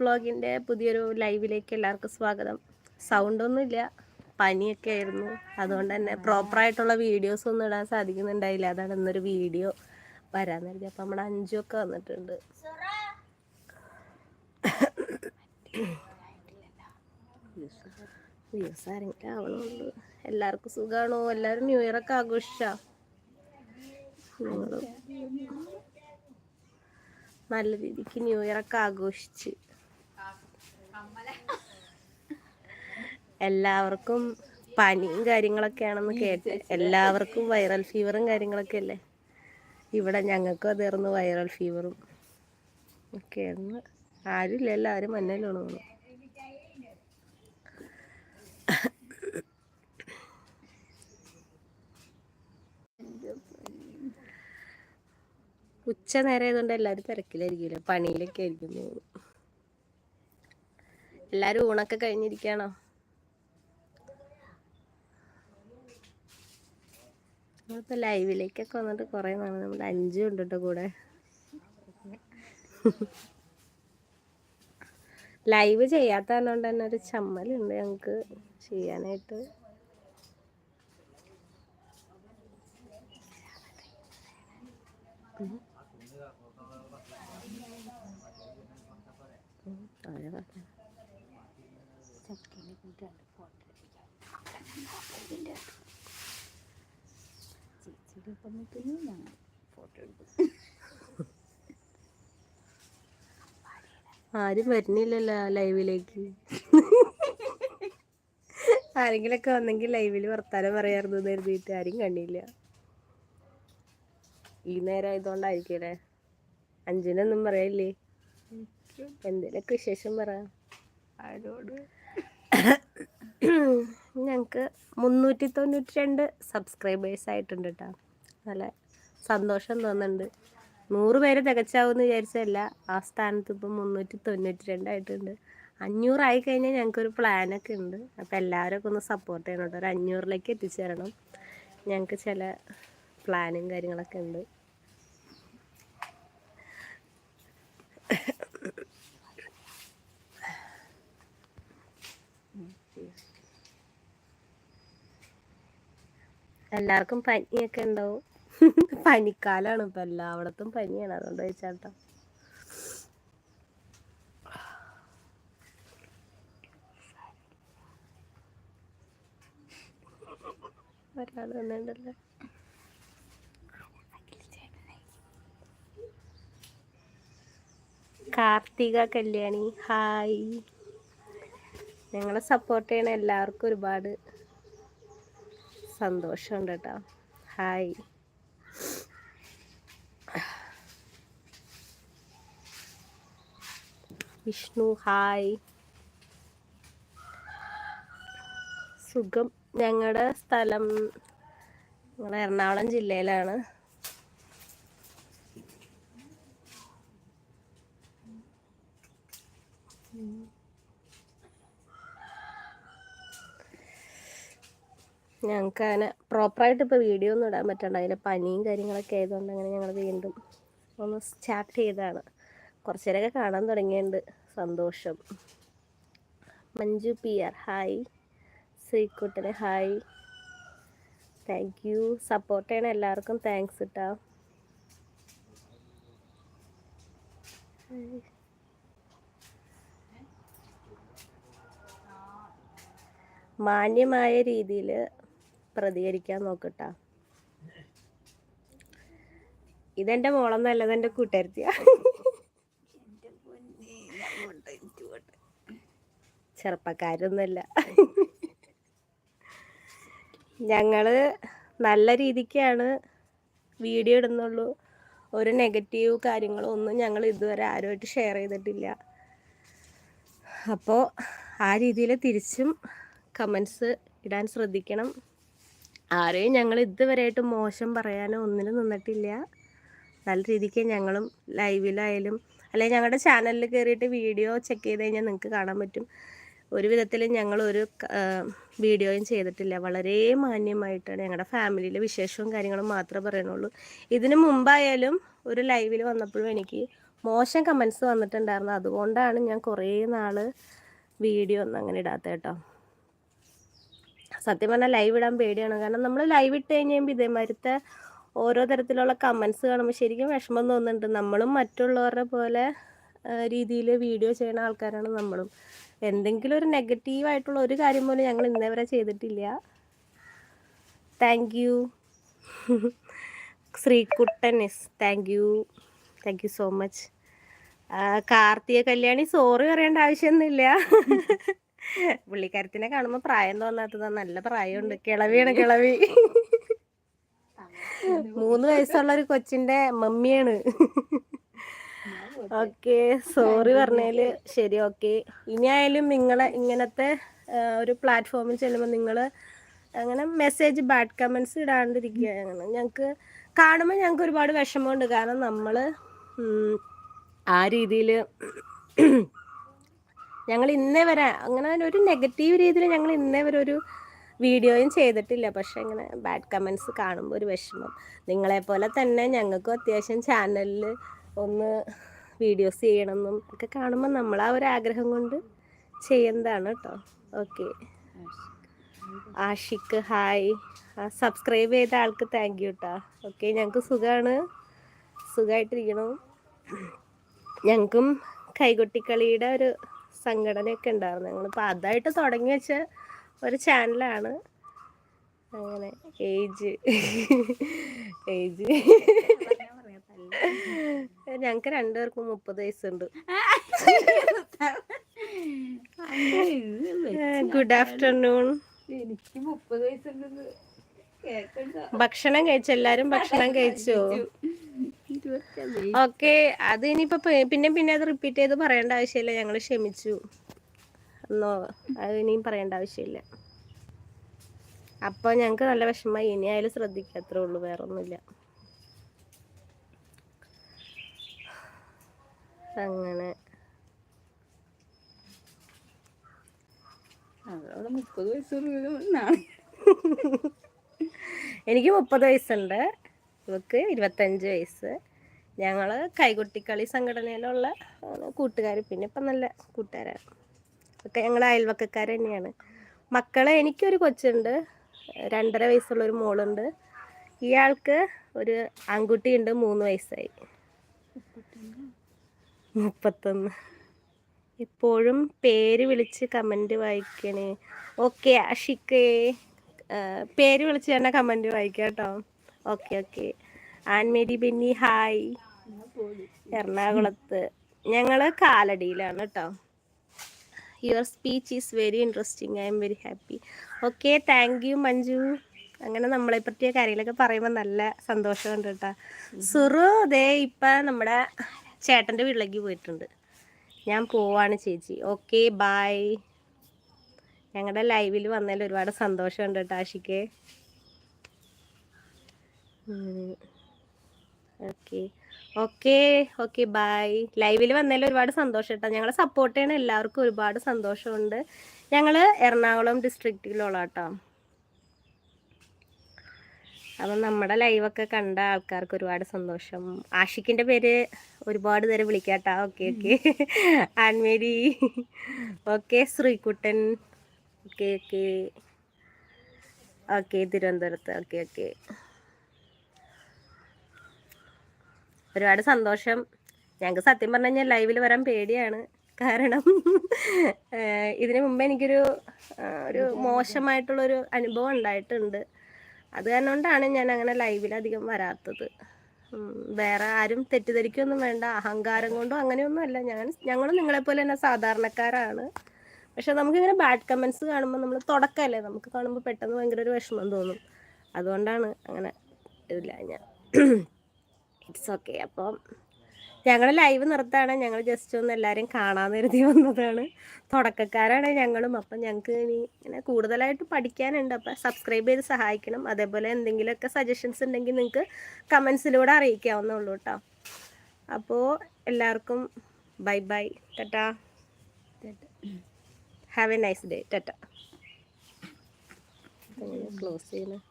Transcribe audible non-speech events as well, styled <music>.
വ്ളോഗിന്റെ പുതിയൊരു ലൈവിലേക്ക് എല്ലാവർക്കും സ്വാഗതം. സൗണ്ടൊന്നുമില്ല പനിയൊക്കെ ആയിരുന്നു അതുകൊണ്ട് തന്നെ പ്രോപ്പറായിട്ടുള്ള വീഡിയോസ് ഒന്നും ഇടാൻ സാധിക്കുന്നുണ്ടായില്ല. അതാണ് ഇന്നൊരു വീഡിയോ വരാൻ കരുതി അപ്പം നമ്മുടെ ഒക്കെ വന്നിട്ടുണ്ട്. വ്യൂസ് ആരെങ്കിലും ആവണമുണ്ട് എല്ലാവർക്കും സുഖമാണോ എല്ലാവരും ന്യൂ ഇയർ ഒക്കെ ആഘോഷിച്ചാ? നല്ല രീതിക്ക് ന്യൂ ഇയർ ഒക്കെ ആഘോഷിച്ച്. എല്ലാവർക്കും പനിയും കാര്യങ്ങളൊക്കെയാണെന്ന് കേട്ട് എല്ലാവർക്കും വൈറൽ ഫീവറും കാര്യങ്ങളൊക്കെ അല്ലേ ഇവിടെ ഞങ്ങൾക്കും അതേർന്നു വൈറൽ ഫീവറും ഒക്കെ ആയിരുന്നു. ആരുമില്ല എല്ലാവരും തോന്നുന്നു ഉച്ച നേരം ആയതുകൊണ്ട് എല്ലാവരും തിരക്കിലായിരിക്കില്ല? പണിയിലൊക്കെ ആയിരിക്കും എല്ലാവരും ഊണൊക്കെ കഴിഞ്ഞിരിക്കുകയാണോ? നമ്മളിപ്പോൾ ലൈവിലേക്കൊക്കെ വന്നിട്ട് കുറേ നാളെ നമ്മുടെ അഞ്ചും ഉണ്ട് കേട്ടോ കൂടെ. ലൈവ് ചെയ്യാത്തതുകൊണ്ട് തന്നെ ഒരു ചമ്മലുണ്ട് ഞങ്ങൾക്ക് ചെയ്യാനായിട്ട്. പറഞ്ഞു <laughs> ആരും വരുന്നില്ലല്ലോ ലൈവിലേക്ക്. ആരെങ്കിലൊക്കെ വന്നെങ്കിൽ ലൈവിൽ വർത്താനം പറയാറുന്നു കരുതിയിട്ട് ആരും കണ്ടില്ല. ഈ നേരം ആയതുകൊണ്ടായിരിക്കല്ലേ? അഞ്ചിനൊന്നും പറയല്ലേ? എന്തേലൊക്കെ വിശേഷം പറ. ആരോട്? ഞങ്ങൾക്ക് മുന്നൂറ്റി തൊണ്ണൂറ്റി രണ്ട് സബ്സ്ക്രൈബേഴ്സ് ആയിട്ടുണ്ട് കേട്ടോ നല്ല സന്തോഷം തോന്നുന്നുണ്ട്. നൂറ് പേര് തികച്ചാവുമെന്ന് വിചാരിച്ചല്ല ആ സ്ഥാനത്ത് ഇപ്പം മുന്നൂറ്റി തൊണ്ണൂറ്റി രണ്ടായിട്ടുണ്ട് അഞ്ഞൂറായി കഴിഞ്ഞാൽ ഞങ്ങൾക്കൊരു പ്ലാനൊക്കെ ഉണ്ട്. അപ്പം എല്ലാവരും ഒന്ന് സപ്പോർട്ട് ചെയ്യണം കേട്ടോ. ഒരു അഞ്ഞൂറിലേക്ക് എത്തിച്ചേരണം. ഞങ്ങൾക്ക് ചില പ്ലാനും കാര്യങ്ങളൊക്കെ ഉണ്ട്. എല്ലാവർക്കും പനിയൊക്കെ ഉണ്ടാവും. പനിക്കാലാണ് ഇപ്പം എല്ലായിടത്തും പനിയാണ്. അതുകൊണ്ട് ചോദിച്ചാട്ടോ. കാർത്തിക കല്യാണി ഹായ്. ഞങ്ങളെ സപ്പോർട്ട് ചെയ്യണ എല്ലാവർക്കും ഒരുപാട് സന്തോഷമുണ്ട് കേട്ടോ. ഹായ്. വിഷ്ണു ഹായ്. സുഖം. ഞങ്ങളുടെ സ്ഥലം ഞങ്ങൾ എറണാകുളം ജില്ലയിലാണ്. ഞങ്ങൾക്ക് അങ്ങനെ പ്രോപ്പറായിട്ട് ഇപ്പോൾ വീഡിയോ ഒന്നും ഇടാൻ പറ്റണ്ട. അതിന്റെ പനിയും കാര്യങ്ങളൊക്കെ ആയതുകൊണ്ട് അങ്ങനെ ഞങ്ങൾ വീണ്ടും ഒന്ന് സ്റ്റാർട്ട് ചെയ്തതാണ്. കുറച്ച് നേരമൊക്കെ കാണാൻ തുടങ്ങിയിട്ടുണ്ട്. സന്തോഷം. മഞ്ജു പി ആർ ഹായ് ശ്രീക്കുട്ടന് ഹായ് താങ്ക് യു സപ്പോർട്ട് ചെയ്യണ എല്ലാവർക്കും താങ്ക്സ് കിട്ടാം മാന്യമായ രീതിയിൽ പ്രതികരിക്കാൻ നോക്കട്ടാ. ഇതെന്റെ മോളൊന്നല്ല ഇതെന്റെ കൂട്ടുകാരത്തിയാ ചെറുപ്പക്കാരൊന്നുമല്ല. ഞങ്ങൾ നല്ല രീതിക്കാണ് വീഡിയോ ഇടുന്നുള്ളൂ. ഒരു നെഗറ്റീവ് കാര്യങ്ങളോ ഒന്നും ഞങ്ങൾ ഇതുവരെ ആരുമായിട്ട് ഷെയർ ചെയ്തിട്ടില്ല. അപ്പോൾ ആ രീതിയിൽ തിരിച്ചും കമൻസ് ഇടാൻ ശ്രദ്ധിക്കണം. ആരെയും ഞങ്ങൾ ഇതുവരെയായിട്ട് മോശം പറയാനോ ഒന്നിനും നിന്നിട്ടില്ല. നല്ല രീതിക്ക് ഞങ്ങളും ലൈവിലായാലും അല്ലെങ്കിൽ ഞങ്ങളുടെ ചാനലിൽ കയറിയിട്ട് വീഡിയോ ചെക്ക് ചെയ്ത് കഴിഞ്ഞാൽ നിങ്ങൾക്ക് കാണാൻ പറ്റും. ഒരു ഞങ്ങൾ ഒരു വീഡിയോയും ചെയ്തിട്ടില്ല. വളരെ മാന്യമായിട്ടാണ് ഞങ്ങളുടെ ഫാമിലിയിലെ വിശേഷവും കാര്യങ്ങളും മാത്രമേ പറയണുള്ളൂ. ഇതിനു മുമ്പായാലും ഒരു ലൈവിൽ വന്നപ്പോഴും എനിക്ക് മോശം കമൻസ് വന്നിട്ടുണ്ടായിരുന്നു. അതുകൊണ്ടാണ് ഞാൻ കുറേ നാൾ വീഡിയോ ഒന്നും അങ്ങനെ ഇടാത്ത കേട്ടോ. സത്യം പറഞ്ഞാൽ ലൈവ് ഇടാൻ പേടിയാണ്. കാരണം നമ്മൾ ലൈവ് ഇട്ട് കഴിഞ്ഞ് കഴിയുമ്പോൾ ഓരോ തരത്തിലുള്ള കമൻസ് കാണുമ്പോൾ ശരിക്കും വിഷമം തോന്നുന്നുണ്ട്. നമ്മളും മറ്റുള്ളവരുടെ പോലെ രീതിയിൽ വീഡിയോ ചെയ്യുന്ന ആൾക്കാരാണ് നമ്മളും. എന്തെങ്കിലും ഒരു നെഗറ്റീവായിട്ടുള്ള ഒരു കാര്യം പോലും ഞങ്ങൾ ഇന്നേ വരെ ചെയ്തിട്ടില്ല. Thank you Sreekuttan S thank you thank you so much Karthika Kalyani sorry പറയേണ്ട ആവശ്യമൊന്നുമില്ല. പുള്ളിക്കാരത്തിനെ കാണുമ്പോൾ പ്രായം തോന്നാത്തത്. നല്ല പ്രായമുണ്ട്. കിളവിയാണ് കിളവി. മൂന്ന് വയസ്സുള്ള ഒരു കൊച്ചിന്റെ മമ്മിയാണ്. ഓക്കെ സോറി പറഞ്ഞതിൽ ശരി ഓക്കെ. ഇനിയായാലും ആയാലും നിങ്ങളെ ഇങ്ങനത്തെ ഒരു പ്ലാറ്റ്ഫോമിൽ ചെല്ലുമ്പോൾ നിങ്ങൾ അങ്ങനെ മെസ്സേജ് ബാഡ് കമൻസ് ഇടാണ്ടിരിക്കുക. ഞങ്ങൾക്ക് കാണുമ്പോൾ ഞങ്ങൾക്ക് ഒരുപാട് വിഷമമുണ്ട്. കാരണം നമ്മൾ ആ രീതിയിൽ ഞങ്ങൾ ഇന്നേ വരെ അങ്ങനെ ഒരു നെഗറ്റീവ് രീതിയിൽ ഞങ്ങൾ ഇന്നേ വരെ ഒരു വീഡിയോയും ചെയ്തിട്ടില്ല. പക്ഷേ ഇങ്ങനെ ബാഡ് കമൻസ് കാണുമ്പോൾ ഒരു വിഷമം. നിങ്ങളെപ്പോലെ തന്നെ ഞങ്ങൾക്കും അത്യാവശ്യം ചാനലിൽ ഒന്ന് വീഡിയോസ് ചെയ്യണമെന്നും ഒക്കെ കാണുമ്പോൾ നമ്മൾ ആ ഒരു ആഗ്രഹം കൊണ്ട് ചെയ്യുന്നതാണ് കേട്ടോ. ഓക്കെ ആഷിക്ക് ഹായ് സബ്സ്ക്രൈബ് ചെയ്ത ആൾക്ക് താങ്ക് യു കേട്ടോ ഓക്കെ ഞങ്ങൾക്ക് സുഖമാണ് സുഖമായിട്ടിരിക്കണം ഞങ്ങൾക്കും കൈകൊട്ടിക്കളിയുടെ ഒരു സംഘടനയൊക്കെ ഉണ്ടായിരുന്നു. ഞങ്ങളിപ്പോൾ അതായിട്ട് തുടങ്ങി വെച്ച ഒരു ചാനലാണ് അങ്ങനെ ഏജ് ഏജ് ഞങ്ങക്ക് രണ്ടുപേർക്കും മുപ്പത് വയസ്സുണ്ട്. ഗുഡ് ആഫ്റ്റർനൂൺ എനിക്ക് മുപ്പത് വയസ്സുണ്ട് ഭക്ഷണം കഴിച്ചു? എല്ലാരും ഭക്ഷണം കഴിച്ചു? ഓക്കെ അത് ഇനിയിപ്പോ പിന്നെ പിന്നെ അത് റിപ്പീറ്റ് ചെയ്ത് പറയേണ്ട ആവശ്യമില്ല. ഞങ്ങൾ ക്ഷമിച്ചു. എന്നോ അത് ഇനിയും പറയേണ്ട ആവശ്യമില്ല. അപ്പോൾ ഞങ്ങൾക്ക് നല്ല വിഷമമായി. ഇനി ആയാലും ശ്രദ്ധിക്കാത്ര ഉള്ളു ഉള്ളൂ. വേറെ അങ്ങനെ. മുപ്പത് വയസ്സുള്ള എനിക്ക് മുപ്പത് വയസ്സുണ്ട്. ഇവക്ക് ഇരുപത്തഞ്ച് വയസ്സ്. ഞങ്ങൾ കൈകൊട്ടിക്കളി സംഘടനയിലുള്ള കൂട്ടുകാർ പിന്നെ ഇപ്പം നല്ല കൂട്ടുകാരാണ്. ഒക്കെ ഞങ്ങൾ അയൽവക്കക്കാർ തന്നെയാണ്. മക്കളെ എനിക്കൊരു കൊച്ചുണ്ട്. രണ്ടര വയസ്സുള്ള ഒരു മോളുണ്ട്. ഇയാൾക്ക് ഒരു ആൺകുട്ടിയുണ്ട് മൂന്ന് വയസ്സായി. മുപ്പത്തൊന്ന്. ഇപ്പോഴും പേര് വിളിച്ച് കമന്റ് വായിക്കണേ. ഓക്കെ അഷിക്കേ പേര് വിളിച്ച് തന്നെ കമന്റ് വായിക്കാം കേട്ടോ. Okay okay. Annmary Benny hi. എറണാകുളത്ത്. ഞങ്ങൾ കാലടിയിലാണ് കേട്ടോ. Your speech is very interesting I'm very happy okay thank you Manju. അങ്ങനെ നമ്മളെ പറ്റിയ കാര്യങ്ങളൊക്കെ പറയുമ്പോൾ നല്ല സന്തോഷമുണ്ട് കേട്ടോ. സുറു ദേ ഇപ്പം നമ്മുടെ ചേട്ടന്റെ വീട്ടിലേക്ക് പോയിട്ടുണ്ട്. ഞാൻ പോവാണ് ചേച്ചി. ഓക്കെ ബായ് ഞങ്ങളുടെ ലൈവിൽ വന്നതിൽ ഒരുപാട് സന്തോഷമുണ്ട് കേട്ടോ Ashiq. Okay okay okay bye ലൈവിൽ വന്നതിൽ ഒരുപാട് സന്തോഷം കേട്ടോ. ഞങ്ങളെ സപ്പോർട്ട് ചെയ്യണ എല്ലാവർക്കും ഒരുപാട് സന്തോഷമുണ്ട്. ഞങ്ങൾ എറണാകുളം ഡിസ്ട്രിക്റ്റിലുള്ള കേട്ടോ. അപ്പം നമ്മുടെ ലൈവൊക്കെ കണ്ട ആൾക്കാർക്ക് ഒരുപാട് സന്തോഷം. ആഷിക്കിന്റെ പേര് ഒരുപാട് പേര് വിളിക്കാട്ടാ. Okay okay Annmary. Okay Sreekuttan. Okay okay okay തിരുവനന്തപുരത്ത്. ഓക്കെ ഓക്കെ ഒരുപാട് സന്തോഷം. ഞങ്ങൾക്ക് സത്യം പറഞ്ഞു കഴിഞ്ഞാൽ ലൈവിൽ വരാൻ പേടിയാണ്. കാരണം ഇതിനു മുമ്പ് എനിക്കൊരു ഒരു മോശമായിട്ടുള്ളൊരു അനുഭവം ഉണ്ടായിട്ടുണ്ട്. അത് കാരണം കൊണ്ടാണ് ഞാൻ അങ്ങനെ ലൈവിൽ അധികം വരാത്തത്. വേറെ ആരും തെറ്റിദ്ധരിക്കൊന്നും വേണ്ട. അഹങ്കാരം കൊണ്ടും അങ്ങനെയൊന്നും അല്ല. ഞാൻ ഞങ്ങൾ നിങ്ങളെപ്പോലെ തന്നെ സാധാരണക്കാരാണ്. പക്ഷെ നമുക്കിങ്ങനെ ബാഡ് കമൻസ് കാണുമ്പോൾ നമ്മൾ തുടക്കമല്ലേ നമുക്ക് കാണുമ്പോൾ പെട്ടെന്ന് ഭയങ്കര ഒരു വിഷമം തോന്നും. അതുകൊണ്ടാണ് അങ്ങനെ ഇതില്ല ഞാൻ. <clears throat> ഇറ്റ്സ് ഓക്കെ അപ്പം ഞങ്ങൾ ലൈവ് നിർത്താണ് ഞങ്ങൾ ജസ്റ്റ് ഒന്ന് എല്ലാവരും കാണാൻ കരുതി വന്നതാണ്. തുടക്കക്കാരാണ് ഞങ്ങളും. അപ്പം ഞങ്ങൾക്ക് ഇനി ഇങ്ങനെ കൂടുതലായിട്ട് പഠിക്കാനുണ്ട്. അപ്പം സബ്സ്ക്രൈബ് ചെയ്ത് സഹായിക്കണം. അതേപോലെ എന്തെങ്കിലുമൊക്കെ സജഷൻസ് ഉണ്ടെങ്കിൽ നിങ്ങൾക്ക് കമൻസിലൂടെ അറിയിക്കാവുന്നുള്ളൂ കേട്ടോ അപ്പോൾ എല്ലാവർക്കും bye bye Tata. Have a nice day Tata. Close ചെയ്യുന്നത്